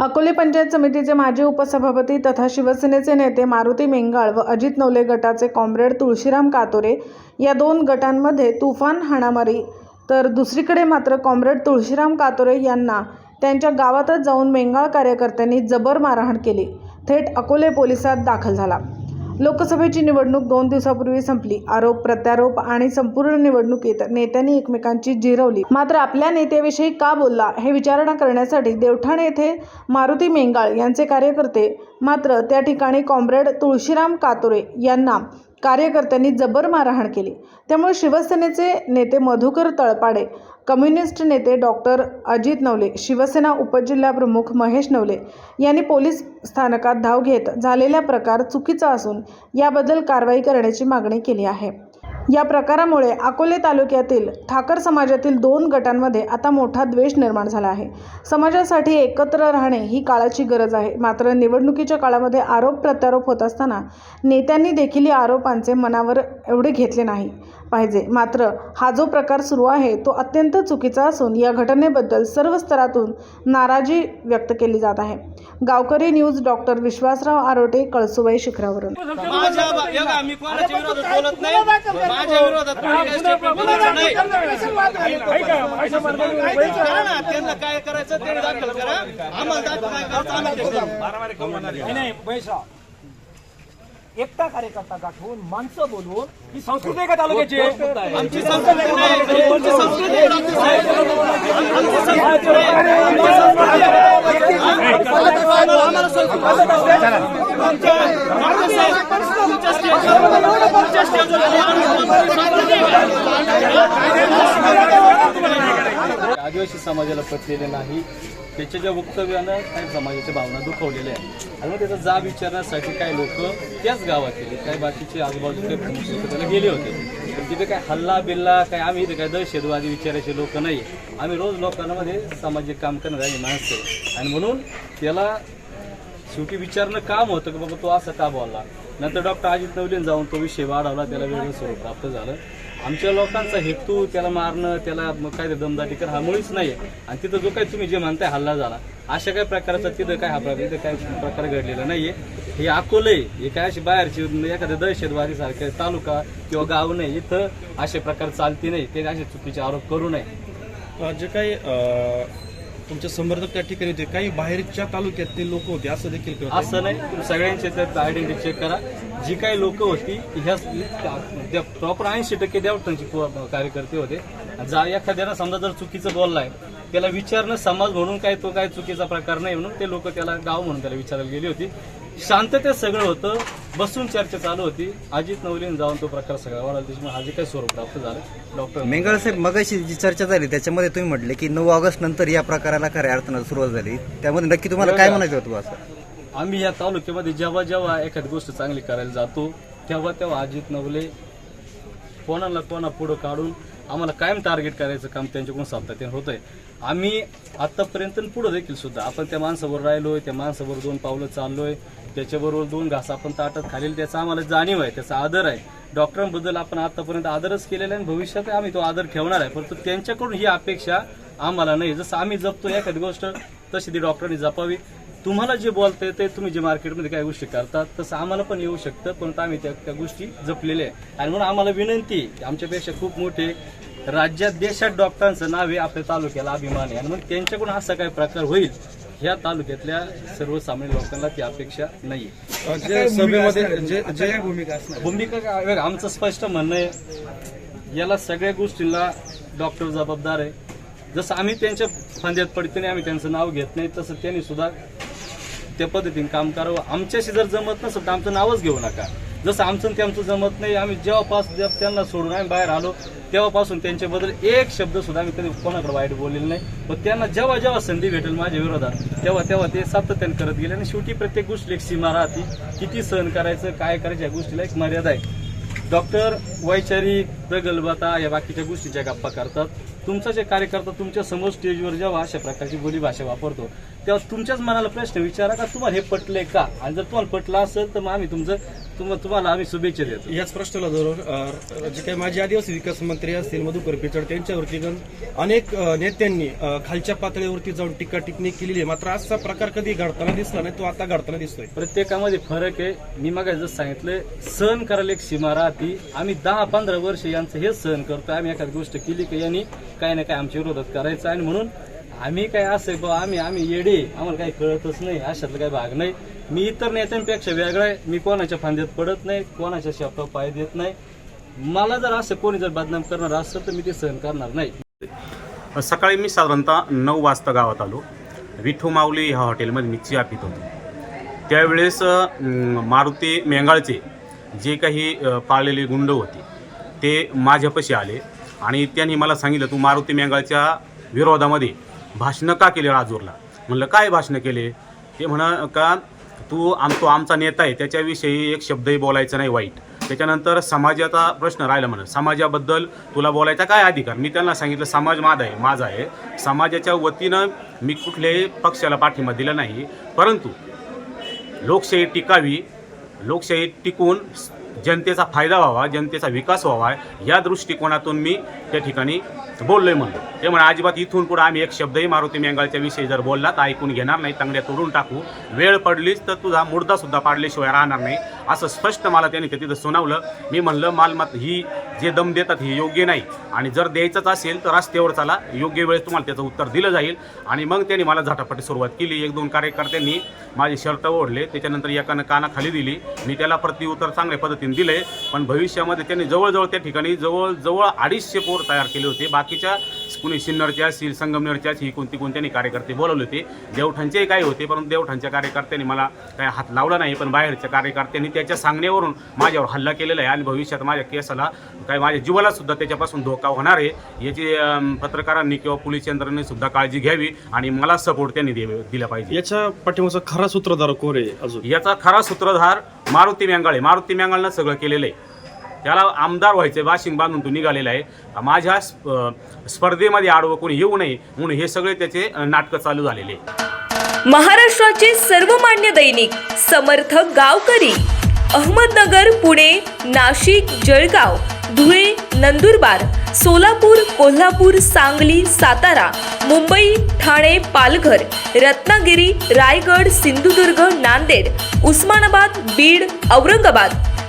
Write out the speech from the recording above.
अकोले पंचायत समितीचे माजी उपसभापती तथा शिवसेनेचे नेते मारुती मेंगाळ व अजित नवले गटाचे कॉम्रेड तुळशीराम कातोरे या दोन गटांमध्ये तुफान हाणामारी. तर दुसरीकडे मात्र कॉम्रेड तुळशीराम कातोरे यांना त्यांच्या गावातच जाऊन मेंगाळ कार्यकर्त्यांनी जबर मारहाण केली. थेट अकोले पोलिसात दाखल झाला. लोकसभेची निवडणूक दोन दिवसापूर्वी संपली. आरोप प्रत्यारोप आणि संपूर्ण निवडणुकीत नेत्यांनी एकमेकांची जिरवली. मात्र आपल्या नेत्याविषयी का बोलला हे विचारणा करण्यासाठी देवठाण येथे मारुती मेंगाळ यांचे कार्यकर्ते मात्र त्या ठिकाणी कॉम्रेड तुळशीराम कातोरे यांना कार्यकर्त्यांनी जबर मारहाण केली. त्यामुळे शिवसेनेचे नेते मधुकर तळपाडे कम्युनिस्ट नेते डॉक्टर अजित नवले शिवसेना उपजिल्हाप्रमुख महेश नवले यांनी पोलीस स्थानकात धाव घेत झालेला प्रकार चुकीचा असून याबद्दल कारवाई करण्याची मागणी केली आहे. या प्रकारामुळे अकोले तालुक्यातील ठाकर समाजातील दोन गटांमध्ये आता मोठा द्वेष निर्माण झाला आहे. समाजासाठी एकत्र राहणे ही काळाची गरज आहे. मात्र निवडणुकीच्या काळामध्ये आरोप प्रत्यारोप होत असताना नेत्यांनी देखील या आरोपांचे मनावर एवढे घेतले नाही. पाहिजे मात्र हा जो प्रकार सुरू आहे तो अत्यंत चुकीचा असून या घटनेबद्दल सर्व स्तरातून नाराजी व्यक्त केली जात आहे गावकरी न्यूज डॉक्टर विश्वासराव आरोटे कळसुबाई शिखरावरून काय करायचं एकटा कार्यकर्ता गाठवून माणसं बोलवून ही संस्कृती आहे का तालुक्याची आमची संस्कृती नाही तुमची संस्कृती आहे, डॉक्टर साहेब. आमची संस्कृती नाही. आमची संस्कृती आहे. आम्हाला संस्कृती आहे. आमच्या- डॉक्टर साहेब, तुमच्या स्टेजवर- तुमच्या स्टेजवर संस्कृती आहे. आदिवासी समाजाला पटलेले नाही. त्याच्या ज्या वक्तव्यानं काही समाजाच्या भावना दुखवलेल्या आहेत. आणि मग त्याचा जाब विचारण्यासाठी काही लोक त्याच गावात गेले काही बाकीचे आजूबाजूचे त्याला गेले होते. पण तिथे काय हल्ला बिल्ला काय आम्ही इथे काय दहशतवादी विचारायचे लोक नाही. आम्ही रोज लोकांमध्ये सामाजिक काम करणारे माणसं आणि म्हणून त्याला शेवटी विचारणं काम होतं की बाबा तो असं का बोलला? नंतर डॉक्टर अजित नवलीन जाऊन तो विषय वाढवला त्याला वेगळं स्वरूप प्राप्त झालं. आमच्या लोकांचा हेतू त्याला मारणं त्याला काय दमदाटी कर हा मुळीच नाही आणि तिथं जो काही तुम्ही जे म्हणताय हल्ला झाला अशा काही प्रकारचा तिथं काय हा प्रकार काय प्रकार घडलेला नाहीये. हे अकोले हे काय अशी बाहेरची म्हणजे एखाद्या दहशतवादी सारखे तालुका किंवा गाव नाही इथं असे प्रकार चालती नाही. ते असे चुकीचे आरोप करू नये. जे काही तुमचे समर्थक त्या ठिकाणी होते. काही बाहेरच्या तालुक्यातले लोक होते असं देखील असं नाही. तुम्ही सगळ्यांचे त्यात आयडेंटिटी चेक करा. जी काही लोक होती ह्या प्रॉपर ऐंशी टक्के देवटांची कार्यकर्ते होते. जा एखाद्यानं समजा जर चुकीचं बोललाय त्याला विचारणं समाज म्हणून काय तो काय चुकीचा प्रकार नाही म्हणून ते लोक त्याला गाव म्हणून त्याला विचारायला गेली होती. शांततेत सगळं होतं. बसून चर्चा चालू होती. अजित नवलीन जाऊन तो प्रकार सगळा वाढला त्याच्यामुळे हा जे काही स्वरूप प्राप्त झालं डॉक्टर मेंगळ साहेब मगाशी जी चर्चा झाली त्याच्यामध्ये तुम्ही म्हटले की नऊ ऑगस्ट नंतर या प्रकाराला खऱ्या अर्थानं सुरुवात झाली. त्यामध्ये नक्की तुम्हाला काय म्हणायचं होतं असं? आम्ही या तालुक्यामध्ये जेव्हा जेव्हा एखादी गोष्ट चांगली करायला जातो तेव्हा तेव्हा अजित नवले कोणाला कोणा पुढं काढून आम्हाला कायम टार्गेट करायचं काम त्यांच्याकडून सातत्याने आहे आम्ही आत्तापर्यंत पुढं देखील सुद्धा आपण त्या माणसावर आहे त्या माणसाबरोबर दोन पावलं चाललोय त्याच्याबरोबर दोन घास आपण ताटत खालील त्याचा आम्हाला जाणीव आहे त्याचा आदर आहे. डॉक्टरांबद्दल आपण आतापर्यंत आदरच केलेला आहे भविष्यात आम्ही तो आदर ठेवणार आहे. परंतु त्यांच्याकडून ही अपेक्षा आम्हाला नाही. जसं आम्ही जपतो एखादी गोष्ट तशी ती डॉक्टरांनी जपावी. तुम्हाला जे बोलता येते तुम्ही जे मार्केटमध्ये काही गोष्टी करतात तसं आम्हाला पण येऊ शकतं पण आम्ही त्या त्या गोष्टी जपलेल्या आहे आणि म्हणून आम्हाला विनंती आहे, आमच्यापेक्षा खूप मोठे राज्यात देशात डॉक्टरांचं नाव आहे आपल्या तालुक्याला अभिमान आहे. आणि मग त्यांच्याकडून असा काही प्रकार होईल ह्या तालुक्यातल्या सर्वसामान्य लोकांना ती अपेक्षा नाही. भूमिका काय आमचं स्पष्ट म्हणणं आहे याला सगळ्या गोष्टींना डॉक्टर जबाबदार आहे. जसं आम्ही त्यांच्या फांद्यात पडते नाही आम्ही त्यांचं नाव घेत नाही तसं त्यांनी सुद्धा त्या पद्धतीने काम करावं. आमच्याशी जर जमत नसेल तर आमचं नावच घेऊ नका. जसं आमचं त्यांचं जमत नाही आम्ही जेव्हापासून जेव्हा त्यांना सोडून आम्ही बाहेर आलो तेव्हापासून त्यांच्याबद्दल एक शब्द सुद्धा आम्ही कधी कोणाकडे वाईट बोललेलं नाही. पण त्यांना जेव्हा जेव्हा संधी भेटेल माझ्या विरोधात तेव्हा तेव्हा ते सातत्याने करत गेले आणि शेवटी प्रत्येक गोष्टी एक सीमा राहते. किती सहन करायचं काय करायचं या गोष्टीला एक मर्यादा आहे. डॉक्टर वैचारिक प्रगल्भता या बाकीच्या गोष्टीच्या गप्पा करतात. तुमचा जे कार्यकर्ता तुमच्यासमोर स्टेजवर जेव्हा अशा प्रकारची बोलीभाषा वापरतो तेव्हा तुमच्याच मनाला प्रश्न विचारा का तुम्हाला हे पटले का? आणि जर तुम्हाला पटलं असेल तर मग आम्ही तुमचं तुम्हाला आम्ही शुभेच्छा देतो. याच प्रश्नाला धरून जे काही माजी आदिवासी विकास मंत्री असतील मधुकर पिचड त्यांच्यावरती अनेक नेत्यांनी खालच्या पातळीवरती जाऊन टीका टिप्पणी केलेली आहे. मात्र असा प्रकार कधी घडताना दिसला नाही तो आता घडताना दिसतोय. प्रत्येकामध्ये फरक आहे. मी मग जसं सांगितलं सहन करायला एक सीमा राहते. आम्ही दहा पंधरा वर्ष यांचं हेच सहन करतो आम्ही एखादी गोष्ट केली की यांनी काही ना काही आमच्या विरोधात करायचं आणि म्हणून आम्ही काय असं आहे आम्ही आम्ही येडे. आम्हाला काही कळतच नाही अशातला काही भाग नाही. मी इतर नेत्यांपेक्षा वेगळा आहे. मी कोणाच्या फांद्यात पडत नाही कोणाच्या शब्दावर पाय देत नाही. मला जर असं कोणी जर बदनाम करणार असं तर मी ते सहन करणार नाही. सकाळी मी साधारणतः नऊ वाजता गावात आलो. विठू माऊली ह्या हॉटेलमध्ये मी चिया पित होतो. त्यावेळेस मारुती मेंगाळचे जे काही पाळलेले गुंड होते ते माझ्यापाशी आले आणि त्यांनी मला सांगितलं तू मारुती मेंगाळच्या विरोधामध्ये भाषणं का केली राजूरला? म्हणलं काय भाषणं केले? ते म्हणा का तू आम तो आमचा नेता आहे त्याच्याविषयी एक शब्दही बोलायचा नाही वाईट. त्याच्यानंतर समाजाचा प्रश्न राहिला म्हणून समाजाबद्दल तुला बोलायचा काय अधिकार? मी त्यांना सांगितलं समाज माझा आहे माझा आहे. समाजाच्या वतीनं मी कुठल्याही पक्षाला पाठिंबा दिला नाही. परंतु लोकशाही टिकावी लोकशाही टिकून जनतेचा फायदा व्हावा जनतेचा विकास व्हावा या दृष्टिकोनातून मी त्या ठिकाणी बोललोय म्हणलो. ते म्हणा अजिबात इथून पुढे आम्ही एक शब्दही मारुती मेंगाळच्या विषयी जर बोलला तर ऐकून घेणार नाही तांगड्या तोडून टाकू. वेळ पडलीच तर तुझा मुर्दा सुद्धा पाडल्याशिवाय राहणार नाही. असं स्पष्ट मला त्यांनी ते तिथं सुनावलं. मी म्हणलं मालमत ही जे दम देतात हे योग्य नाही. आणि जर द्यायचंच असेल तर रस्त्यावर चला. योग्य वेळेस तुम्हाला त्याचं उत्तर दिलं जाईल. आणि मग त्यांनी मला झटापटी सुरुवात केली. एक दोन कार्यकर्त्यांनी माझे शर्ट ओढले. त्याच्यानंतर एकानं कानाखाली दिली. मी त्याला प्रतिउत्तर चांगल्या पद्धतीने दिले पण भविष्यामध्ये त्यांनी जवळजवळ त्या ठिकाणी जवळजवळ अडीचशे पोर तयार केले होते. बाकीच्या कुणी सिन्नरच्या असतील संगमनेरच्या ही कोणती कोणत्यानी कार्यकर्ते बोलवले होते? देवठाणचेही काही होते परंतु देवठाणच्या कार्यकर्त्यांनी मला काही हात लावला नाही पण बाहेरच्या कार्यकर्त्यांनी त्याच्या सांगण्यावरून माझ्यावर हल्ला केलेला आहे आणि भविष्यात माझ्या केसाला काही माझ्या जीवाला सुद्धा त्याच्यापासून धोका होणार आहे. याची पत्रकारांनी किंवा पोलीस यंत्रणेने सुद्धा काळजी घ्यावी आणि मला सपोर्ट त्यांनी दिला पाहिजे. याच्या पाठीमागचा खरा सूत्रधार कोण आहे अजून? याचा खरा सूत्रधार मारुती मेंगाळे मारुती मेंगाळनं सगळं केलेलं आहे. त्याला आमदार व्हायचं वाशिंग बांधून तो निघालेला आहे. माझ्या स्पर्धेमध्ये आडवं कोणी येऊ नये म्हणून हे सगळे त्याचे नाटक नाटकं चालू झालेले महाराष्ट्राचे सर्वमान्य दैनिक समर्थ गावकरी अहमदनगर पुणे नाशिक जळगाव धुळे नंदुरबार सोलापूर कोल्हापूर सांगली सातारा मुंबई ठाणे पालघर रत्नागिरी रायगड सिंधुदुर्ग नांदेड उस्मानाबाद बीड औरंगाबाद